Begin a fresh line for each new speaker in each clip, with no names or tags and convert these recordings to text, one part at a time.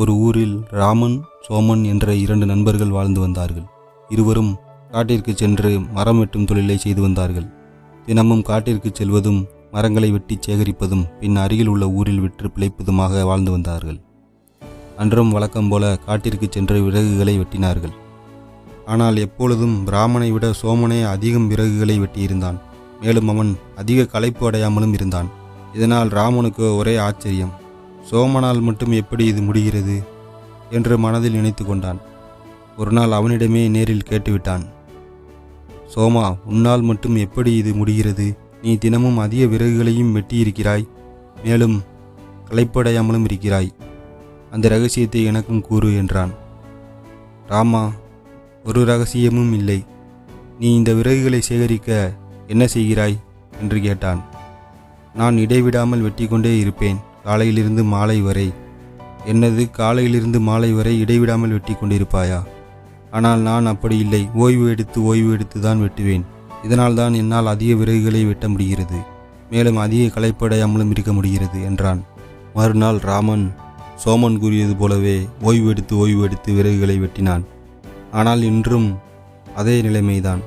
ஒரு ஊரில் ராமன் சோமன் என்ற இரண்டு நண்பர்கள் வாழ்ந்து வந்தார்கள். இருவரும் காட்டிற்கு சென்று மரம் வெட்டும் தொழிலை செய்து வந்தார்கள். தினமும் காட்டிற்கு செல்வதும் மரங்களை வெட்டி சேகரிப்பதும் பின் அருகில் உள்ள ஊரில் விற்று பிழைப்பதுமாக வாழ்ந்து வந்தார்கள். அன்றும் வழக்கம் போல காட்டிற்கு சென்று விறகுகளை வெட்டினார்கள். ஆனால் எப்பொழுதும் ராமனை விட சோமனே அதிகம் விறகுகளை வெட்டியிருந்தான். மேலும் அவன் அதிக களைப்பு அடையாமலும் இருந்தான். இதனால் ராமனுக்கு ஒரே ஆச்சரியம். சோமனால் மட்டும் எப்படி இது முடிகிறது? என்று மனதில் நினைத்து கொண்டான். ஒரு நாள் அவனிடமே நேரில் கேட்டுவிட்டான். சோமா உன்னால் மட்டும் எப்படி இது முடிகிறது? நீ தினமும் அதிக விறகுகளையும் வெட்டியிருக்கிறாய் மேலும் களைப்படையாமலும் இருக்கிறாய். அந்த ரகசியத்தை எனக்கும் கூறு என்றான். ராமா ஒரு ரகசியமும் இல்லை. நீ இந்த விறகுகளை சேகரிக்க என்ன செய்கிறாய்? என்று கேட்டான். நான் இடைவிடாமல் வெட்டிக்கொண்டே இருப்பேன். காலையிலிருந்து மாலை வரை. என்னது காலையிலிருந்து மாலை வரை இடைவிடாமல் வெட்டி கொண்டிருப்பாயா? ஆனால் நான் அப்படி இல்லை. ஓய்வு எடுத்து ஓய்வு எடுத்து தான் வெட்டுவேன். இதனால் தான் என்னால் அதிக விறகுகளை வெட்ட முடிகிறது. மேலும் அதிக களைப்படையாமலும் இருக்க முடிகிறது என்றான். மறுநாள் ராமன் சோமன் கூறியது போலவே ஓய்வு எடுத்து ஓய்வு எடுத்து விறகுகளை வெட்டினான். ஆனால் இன்றும் அதே நிலைமைதான்.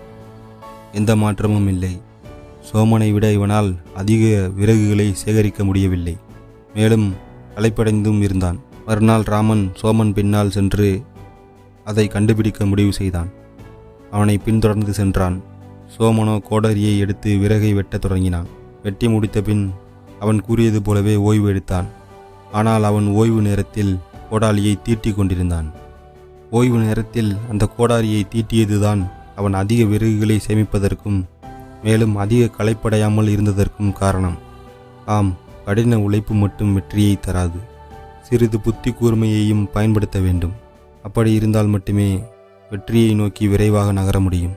எந்த மாற்றமும் இல்லை. சோமனை விட இவனால் அதிக விறகுகளை சேகரிக்க முடியவில்லை. மேலும் அலைப்படைந்தும் இருந்தான். மறுநாள் ராமன் சோமன் பின்னால் சென்று அதை கண்டுபிடிக்க முடிவு செய்தான். அவனை பின்தொடர்ந்து சென்றான். சோமனோ கோடரியை எடுத்து விறகை வெட்டத் தொடங்கினான். வெட்டி முடித்த பின் அவன் கூறியது போலவே ஓய்வு எடுத்தான். ஆனால் அவன் ஓய்வு நேரத்தில் கோடாலியை தீட்டிக் கொண்டிருந்தான். ஓய்வு நேரத்தில் அந்த கோடாரியை தீட்டியதுதான் அவன் அதிக விறகுகளை சேமிப்பதற்கும் மேலும் அதிக களைப்படையாமல் இருந்ததற்கும் காரணம். ஆம் கடின உழைப்பு மட்டும் வெற்றியை தராது. சிறிது புத்தி கூர்மையையும் பயன்படுத்த வேண்டும். அப்படி இருந்தால் மட்டுமே வெற்றியை நோக்கி விரைவாக நகர முடியும்.